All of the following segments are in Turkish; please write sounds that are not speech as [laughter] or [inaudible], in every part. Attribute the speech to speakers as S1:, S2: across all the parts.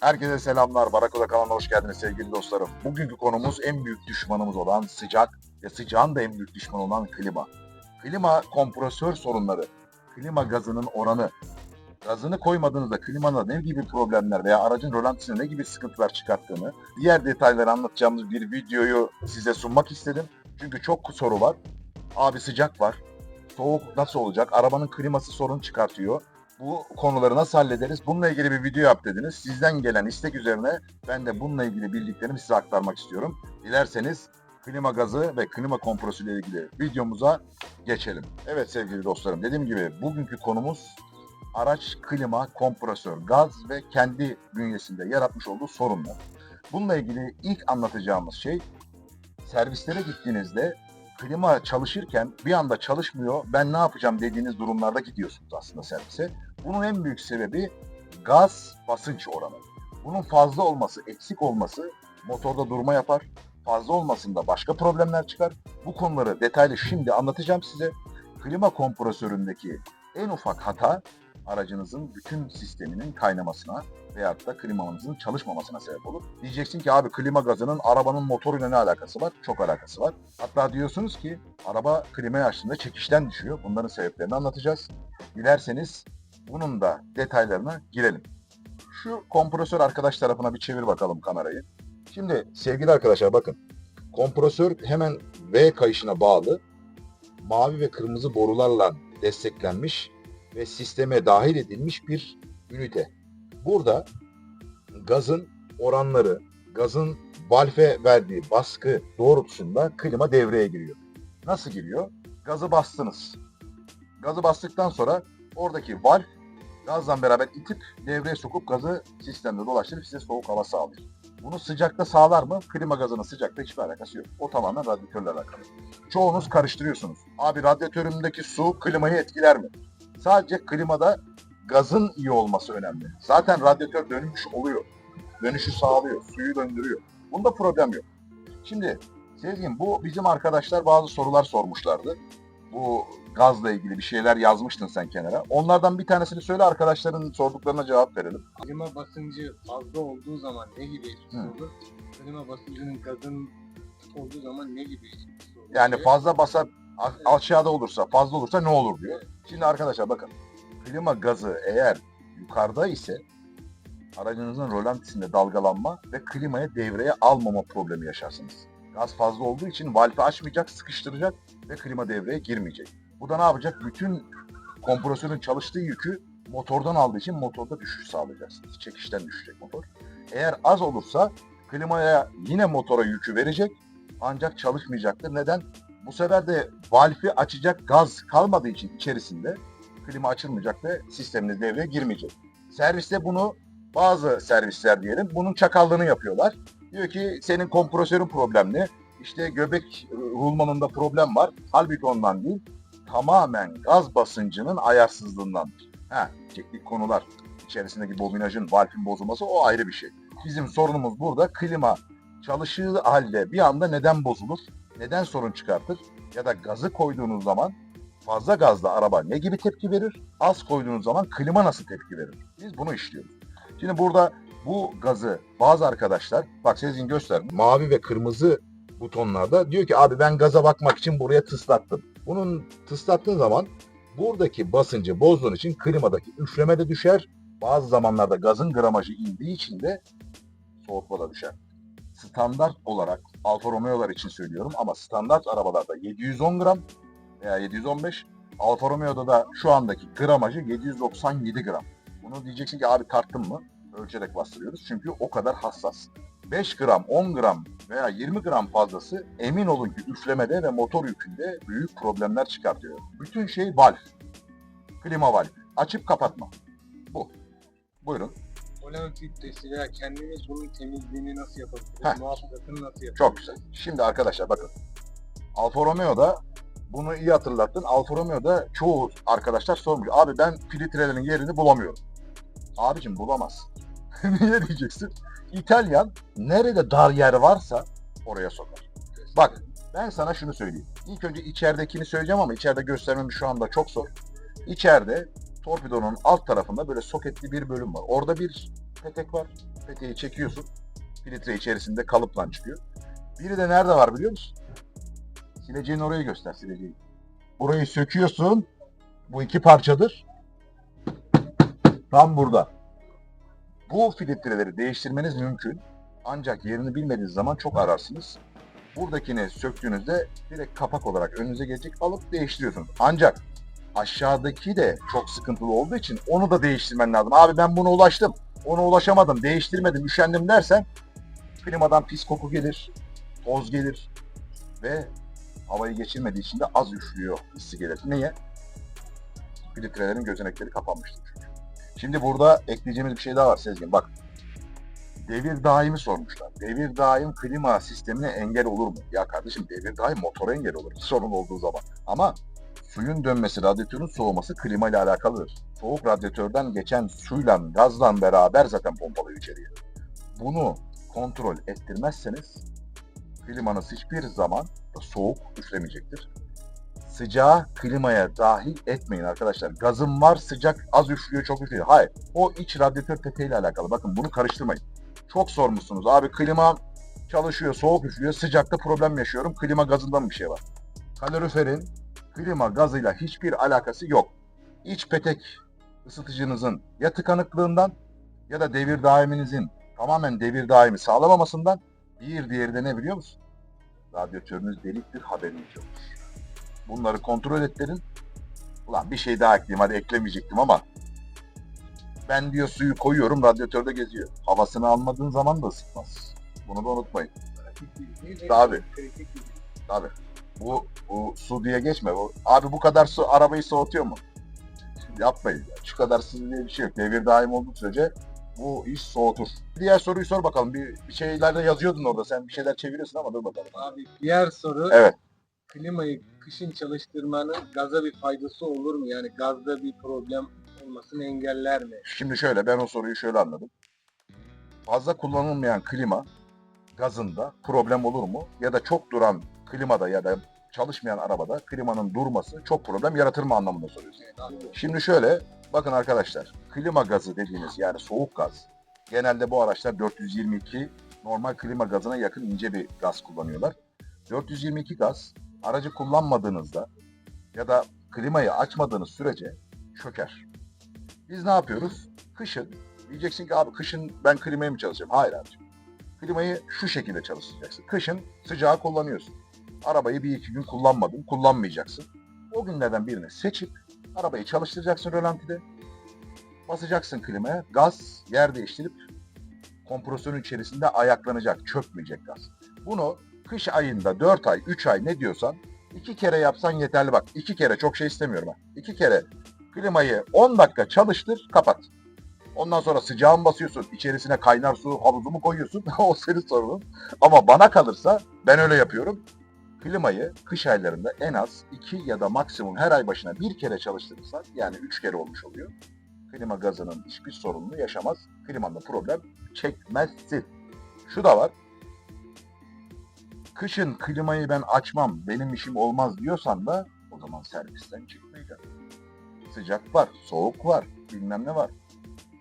S1: Herkese selamlar. Barakoda kanalına hoş geldiniz sevgili dostlarım. Bugünkü konumuz en büyük düşmanımız olan sıcak ve sıcağın da en büyük düşmanı olan klima. Klima kompresör sorunları, klima gazının oranı, gazını koymadığınızda klimada ne gibi problemler veya aracın rölantisine ne gibi sıkıntılar çıkarttığını, diğer detayları anlatacağımız bir videoyu size sunmak istedim. Çünkü çok soru var. Abi sıcak var. Soğuk nasıl olacak? Arabanın kliması sorun çıkartıyor. Bu konuları nasıl hallederiz? Bununla ilgili bir video yap dediniz. Sizden gelen istek üzerine ben de bununla ilgili bildiklerimi size aktarmak istiyorum. Dilerseniz klima gazı ve klima kompresörü ile ilgili videomuza geçelim. Evet sevgili dostlarım dediğim gibi bugünkü konumuz araç klima, kompresör, gaz ve kendi bünyesinde yaratmış olduğu sorunlar. Bununla ilgili ilk anlatacağımız şey servislere gittiğinizde klima çalışırken bir anda çalışmıyor ben ne yapacağım dediğiniz durumlarda gidiyorsunuz aslında servise. Bunun en büyük sebebi gaz basınç oranı. Bunun fazla olması, eksik olması motorda durma yapar. Fazla olmasında başka problemler çıkar. Bu konuları detaylı şimdi anlatacağım size. Klima kompresöründeki en ufak hata aracınızın bütün sisteminin kaynamasına veyahut da klimanızın çalışmamasına sebep olur. Diyeceksin ki abi klima gazının arabanın motoruyla ne alakası var? Çok alakası var. Hatta diyorsunuz ki araba klimayı açtığında çekişten düşüyor. Bunların sebeplerini anlatacağız. Dilerseniz bunun da detaylarına girelim. Şu kompresör arkadaş tarafına bir çevir bakalım kamerayı. Şimdi sevgili arkadaşlar bakın. Kompresör hemen V kayışına bağlı. Mavi ve kırmızı borularla desteklenmiş ve sisteme dahil edilmiş bir ünite. Burada gazın oranları, gazın valfe verdiği baskı doğrultusunda klima devreye giriyor. Nasıl giriyor? Gazı bastınız. Gazı bastıktan sonra oradaki valf gazla beraber itip devreye sokup gazı sistemde dolaştırıp size soğuk hava sağlıyor. Bunu sıcakta sağlar mı? Klima gazının sıcakta hiçbir alakası yok. O tamamen radyatörle alakalı. Çoğunuz karıştırıyorsunuz. Abi radyatörümdeki su klimayı etkiler mi? Sadece klimada gazın iyi olması önemli. Zaten radyatör dönmüş oluyor. Dönüşü sağlıyor, suyu döndürüyor. Bunda problem yok. Şimdi Sezgin bu bizim arkadaşlar bazı sorular sormuşlardı. Bu gazla ilgili bir şeyler yazmıştın sen kenara. Onlardan bir tanesini söyle arkadaşların sorduklarına cevap verelim.
S2: Klima basıncı fazla olduğu zaman ne gibi etkisi
S1: Hı.
S2: olur? Klima basıncının gazın olduğu zaman ne gibi etkisi olur?
S1: Yani fazla basa a- aşağıda olursa, fazla olursa ne olur diyor. Şimdi arkadaşlar bakın. Klima gazı eğer yukarıda ise aracınızın rölantisinde dalgalanma ve klimaya devreye almama problemi yaşarsınız. Gaz fazla olduğu için valfi açmayacak, sıkıştıracak ve klima devreye girmeyecek. Bu da ne yapacak? Bütün kompresörün çalıştığı yükü motordan aldığı için motorda düşüş sağlayacaksınız. Çekişten düşecek motor. Eğer az olursa klimaya yine motora yükü verecek ancak çalışmayacaktır. Neden? Bu sefer de valfi açacak gaz kalmadığı için içerisinde klima açılmayacak ve sisteminiz devreye girmeyecek. Serviste bunu bazı servisler diyelim bunun çakallığını yapıyorlar. Diyor ki senin kompresörün problemli. İşte göbek rulmanında problem var. Halbuki ondan değil. Tamamen gaz basıncının ayarsızlığındandır. Ha, teknik konular. İçerisindeki bobinajın, valfin bozulması o ayrı bir şey. Bizim sorunumuz burada klima çalıştığı halde bir anda neden bozulur? Neden sorun çıkartır? Ya da gazı koyduğunuz zaman fazla gazla araba ne gibi tepki verir? Az koyduğunuz zaman klima nasıl tepki verir? Biz bunu işliyoruz. Şimdi burada bu gazı bazı arkadaşlar, bak Sezgin göster, mavi ve kırmızı butonlarda diyor ki abi ben gaza bakmak için buraya tıslattım. Bunun tıslattığın zaman buradaki basıncı bozduğun için klimadaki üfleme de düşer. Bazı zamanlarda gazın gramajı indiği için de soğutma da düşer. Standart olarak Alfa Romeo'lar için söylüyorum ama standart arabalarda 710 gram veya 715 Alfa Romeo'da da şu andaki gramajı 797 gram. Bunu diyeceksin ki abi tarttın mı? Ölçerek bastırıyoruz çünkü o kadar hassas. 5 gram, 10 gram veya 20 gram fazlası emin olun ki üflemede ve motor yükünde büyük problemler çıkartıyor. Bütün şey valf. Klima valf. Açıp kapatma. Bu. Buyurun.
S2: Olan filtresi veya kendimiz bunun temizliğini nasıl yapabiliriz? Muhafazaını nasıl yapabiliriz?
S1: Çok güzel. Şimdi arkadaşlar bakın. Alfa Romeo'da bunu iyi hatırlattın. Alfa Romeo'da çoğu arkadaşlar sormuş. Abi ben filtrelerin yerini bulamıyorum. Abicim bulamaz. [laughs] Niye diyeceksin? İtalyan nerede dar yer varsa oraya sokar. Bak Ben sana şunu söyleyeyim. İlk önce içeridekini söyleyeceğim ama içeride göstermem şu anda çok zor. İçeride torpidonun alt tarafında böyle soketli bir bölüm var. Orada bir petek var. Peteği çekiyorsun. Filtre içerisinde kalıpla çıkıyor. Biri de nerede var biliyor musun? Sileceğin orayı göster sileceğin. Burayı söküyorsun. Bu iki parçadır. Tam burada. Bu filtreleri değiştirmeniz mümkün. Ancak yerini bilmediğiniz zaman çok ararsınız. Buradakini söktüğünüzde direkt kapak olarak önünüze gelecek alıp değiştiriyorsunuz. Ancak aşağıdaki de çok sıkıntılı olduğu için onu da değiştirmen lazım. Abi ben buna ulaştım. Ona ulaşamadım, değiştirmedim, üşendim dersen klimadan pis koku gelir, toz gelir ve havayı geçirmediği için de az üflüyor hissi gelir. Niye? Filtrelerin gözenekleri kapanmıştır çünkü. Şimdi burada ekleyeceğimiz bir şey daha var Sezgin. Bak devir daimi sormuşlar. Devir daim klima sistemine engel olur mu? Ya kardeşim devir daim motora engel olur sorun olduğu zaman. Ama suyun dönmesi, radyatörün soğuması klima ile alakalıdır. Soğuk radyatörden geçen suyla, gazla beraber zaten pompalıyor içeriye. Bunu kontrol ettirmezseniz klimanız hiçbir zaman soğuk üflemeyecektir. Sıcağı klimaya dahil etmeyin arkadaşlar. Gazım var sıcak az üflüyor çok üflüyor. Hayır. O iç radyatör peteğiyle alakalı. Bakın bunu karıştırmayın. Çok sormuşsunuz. Abi klima çalışıyor soğuk üflüyor. Sıcakta problem yaşıyorum. Klima gazından bir şey var. Kaloriferin klima gazıyla hiçbir alakası yok. İç petek ısıtıcınızın ya tıkanıklığından ya da devir daiminizin tamamen devir daimi sağlamamasından bir diğeri de ne biliyor musun? Radyatörünüz deliktir haberiniz yok. Bunları kontrol ettirin. Ulan bir şey daha ekleyeyim hadi eklemeyecektim ama ben diyor suyu koyuyorum radyatörde geziyor. Havasını almadığın zaman da ısıtmaz. Bunu da unutmayın. Tabii. Tabii. Bu, bu su diye geçme. Bu, abi bu kadar su arabayı soğutuyor mu? Yapmayın. ya. Şu kadar su diye bir şey yok. Devir daim olduğu sürece bu iş soğutur. Diğer soruyu sor bakalım. Bir, bir şeyler de yazıyordun orada. Sen bir şeyler çeviriyorsun ama dur bakalım.
S2: Abi diğer soru
S1: Evet.
S2: klimayı kışın çalıştırmanın gaza bir faydası olur mu? Yani gazda bir problem olmasını engeller mi?
S1: Şimdi şöyle ben o soruyu şöyle anladım. Fazla kullanılmayan klima gazında problem olur mu? Ya da çok duran klimada ya da çalışmayan arabada klimanın durması çok problem yaratır mı anlamında soruyorsun. Şimdi şöyle bakın arkadaşlar klima gazı dediğiniz yani soğuk gaz genelde bu araçlar 422 normal klima gazına yakın ince bir gaz kullanıyorlar. 422 gaz aracı kullanmadığınızda ya da klimayı açmadığınız sürece çöker. Biz ne yapıyoruz? Kışın diyeceksin ki abi kışın ben klimayı mı çalışacağım? Hayır abicim. Klimayı şu şekilde çalıştıracaksın. Kışın sıcağı kullanıyorsun. Arabayı bir iki gün kullanmadın, kullanmayacaksın. O günlerden birini seçip arabayı çalıştıracaksın rölantide. Basacaksın klimaya, gaz yer değiştirip kompresörün içerisinde ayaklanacak, çökmeyecek gaz. Bunu kış ayında 4 ay, 3 ay ne diyorsan iki kere yapsan yeterli bak. iki kere çok şey istemiyorum ha. İki kere klimayı 10 dakika çalıştır, kapat. Ondan sonra sıcağı mı basıyorsun, içerisine kaynar su havuzu mu koyuyorsun? [laughs] o senin sorunun. Ama bana kalırsa ben öyle yapıyorum. Klimayı kış aylarında en az 2 ya da maksimum her ay başına bir kere çalıştırırsak yani 3 kere olmuş oluyor. Klima gazının hiçbir sorununu yaşamaz. Klimanda problem çekmezsin. Şu da var. Kışın klimayı ben açmam, benim işim olmaz diyorsan da o zaman servisten çıkmayacaksın. Sıcak var, soğuk var, bilmem ne var.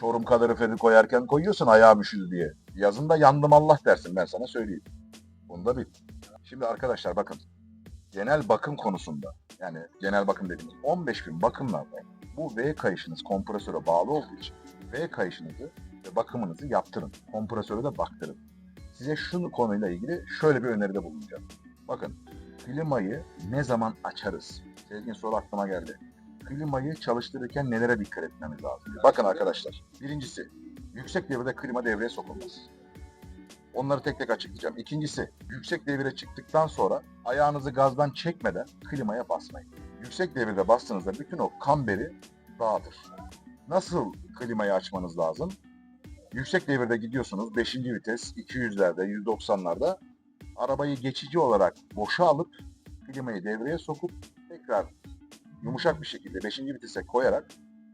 S1: Çorum kaloriferi koyarken koyuyorsun ayağım üşüdü diye. Yazın da yandım Allah dersin ben sana söyleyeyim. Bunu da bil. Şimdi arkadaşlar bakın. Genel bakım konusunda yani genel bakım dediğimiz 15 gün bakımlarda bu V kayışınız kompresöre bağlı olduğu için V kayışınızı ve bakımınızı yaptırın. Kompresöre de baktırın. Size şu konuyla ilgili şöyle bir öneride bulunacağım. Bakın klimayı ne zaman açarız? Sezgin soru aklıma geldi klimayı çalıştırırken nelere dikkat etmemiz lazım? Bakın arkadaşlar. Birincisi, yüksek devirde klima devreye sokulmaz. Onları tek tek açıklayacağım. İkincisi, yüksek devire çıktıktan sonra ayağınızı gazdan çekmeden klimaya basmayın. Yüksek devirde bastığınızda bütün o kamberi dağıtır. Nasıl klimayı açmanız lazım? Yüksek devirde gidiyorsunuz 5. vites 200'lerde 190'larda arabayı geçici olarak boşa alıp klimayı devreye sokup tekrar yumuşak bir şekilde 5. vitese koyarak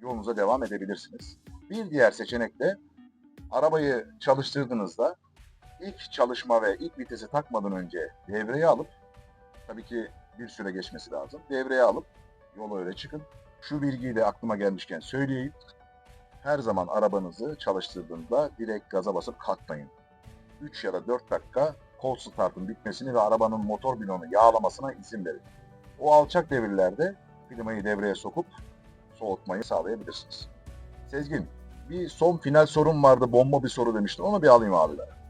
S1: yolunuza devam edebilirsiniz. Bir diğer seçenek de arabayı çalıştırdığınızda ilk çalışma ve ilk vitesi takmadan önce devreye alıp Tabii ki bir süre geçmesi lazım. Devreye alıp yola öyle çıkın. Şu bilgiyi de aklıma gelmişken söyleyeyim. Her zaman arabanızı çalıştırdığında direkt gaza basıp kalkmayın. 3 ya da 4 dakika kol startın bitmesini ve arabanın motor bloğunu yağlamasına izin verin. O alçak devirlerde klimayı devreye sokup soğutmayı sağlayabilirsiniz. Sezgin, bir son final sorun vardı, bomba bir soru demiştin. Onu bir alayım abiler.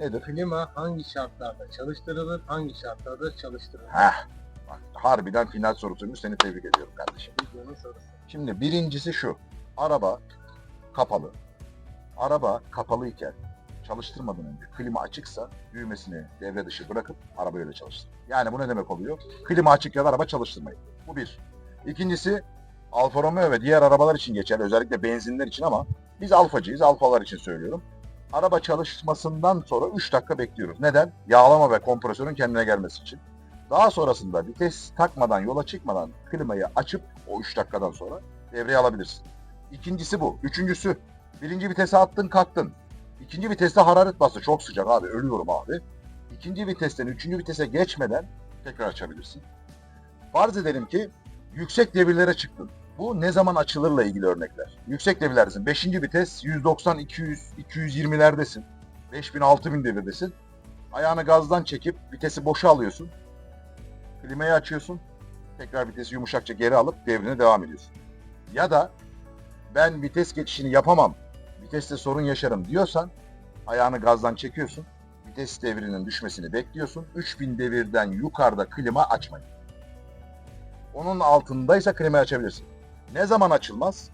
S1: Nedir?
S2: Klima hangi şartlarda çalıştırılır, hangi şartlarda çalıştırılır?
S1: Heh, bak, harbiden final sorusuymuş. Seni tebrik ediyorum kardeşim.
S2: Videonun sorusu.
S1: Şimdi birincisi şu. Araba kapalı. Araba kapalıyken çalıştırmadan önce klima açıksa düğmesini devre dışı bırakıp arabayı öyle çalıştır. Yani bu ne demek oluyor? Klima açık ya da araba çalıştırmayın. Bu bir. İkincisi Alfa Romeo ve diğer arabalar için geçerli. Özellikle benzinler için ama biz alfacıyız. Alfalar için söylüyorum. Araba çalışmasından sonra 3 dakika bekliyoruz. Neden? Yağlama ve kompresörün kendine gelmesi için. Daha sonrasında vites takmadan, yola çıkmadan klimayı açıp o 3 dakikadan sonra devreye alabilirsin. İkincisi bu. Üçüncüsü, birinci vitese attın kalktın. İkinci viteste hararet bastı. Çok sıcak abi, ölüyorum abi. İkinci vitesten üçüncü vitese geçmeden tekrar açabilirsin. Farz edelim ki yüksek devirlere çıktın. Bu ne zaman açılırla ilgili örnekler. Yüksek devirlerdesin. Beşinci vites 190, 200, 220'lerdesin. 5000, 6000 devirdesin. Ayağını gazdan çekip vitesi boşa alıyorsun. Klimayı açıyorsun. Tekrar vitesi yumuşakça geri alıp devrine devam ediyorsun. Ya da ben vites geçişini yapamam, viteste sorun yaşarım diyorsan ayağını gazdan çekiyorsun. Vites devrinin düşmesini bekliyorsun. 3000 devirden yukarıda klima açmayın. Onun altındaysa klimayı açabilirsin. Ne zaman açılmaz?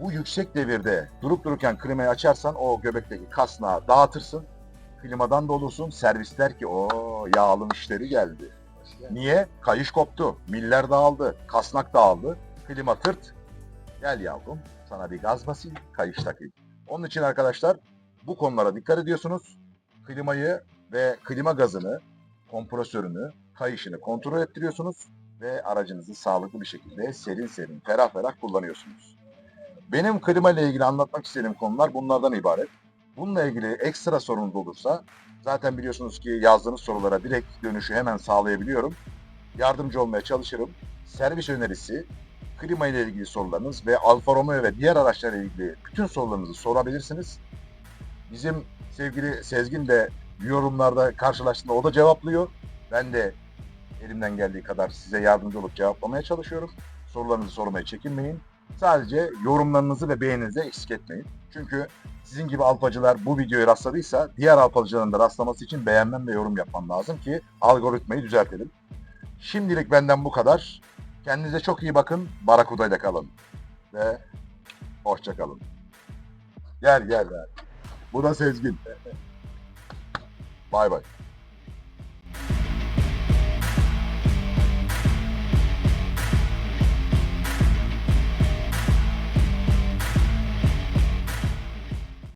S1: Bu yüksek devirde durup dururken klimayı açarsan o göbekteki kasnağı dağıtırsın. Klimadan da olursun. Servis der ki o yağlı müşteri geldi. Niye? Kayış koptu, miller dağıldı, kasnak dağıldı, klima tırt. Gel yavrum, sana bir gaz basayım, kayış takayım. Onun için arkadaşlar bu konulara dikkat ediyorsunuz. Klimayı ve klima gazını, kompresörünü, kayışını kontrol ettiriyorsunuz ve aracınızı sağlıklı bir şekilde serin serin, ferah ferah kullanıyorsunuz. Benim klima ile ilgili anlatmak istediğim konular bunlardan ibaret. Bununla ilgili ekstra sorunuz olursa Zaten biliyorsunuz ki yazdığınız sorulara direkt dönüşü hemen sağlayabiliyorum. Yardımcı olmaya çalışırım. Servis önerisi, klima ile ilgili sorularınız ve Alfa Romeo ve diğer araçlarla ilgili bütün sorularınızı sorabilirsiniz. Bizim sevgili Sezgin de yorumlarda karşılaştığında o da cevaplıyor. Ben de elimden geldiği kadar size yardımcı olup cevaplamaya çalışıyorum. Sorularınızı sormaya çekinmeyin. Sadece yorumlarınızı ve beğeninizi eksik etmeyin. Çünkü sizin gibi alpacılar bu videoyu rastladıysa diğer alpacıların da rastlaması için beğenmem ve yorum yapmam lazım ki algoritmayı düzeltelim. Şimdilik benden bu kadar. Kendinize çok iyi bakın. Barakudayla kalın. Ve hoşça kalın. Gel gel gel. Bu da Sezgin. Bay bay.